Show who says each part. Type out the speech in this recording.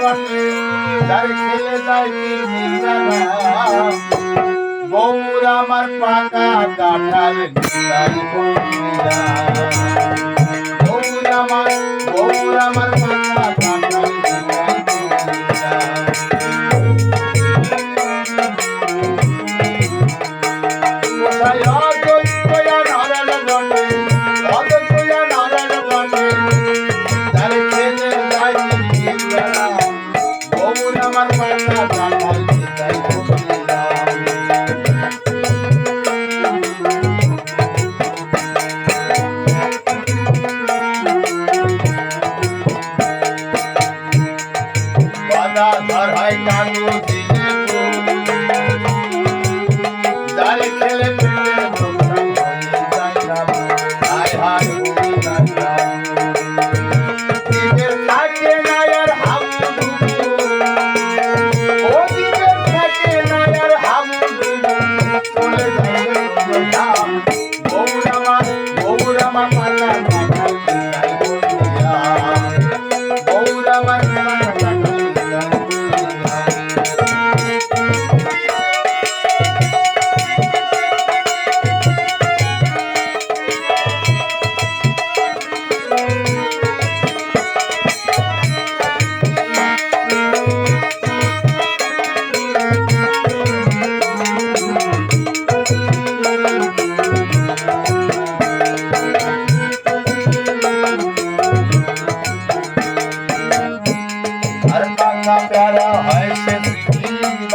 Speaker 1: বটে তার খেলে যায় বৌর আমার পাকা কাঁঠাল বৌর আমার বৌর আমার পাকা কাঁঠাল কোথায় ধরাই কানু দিলে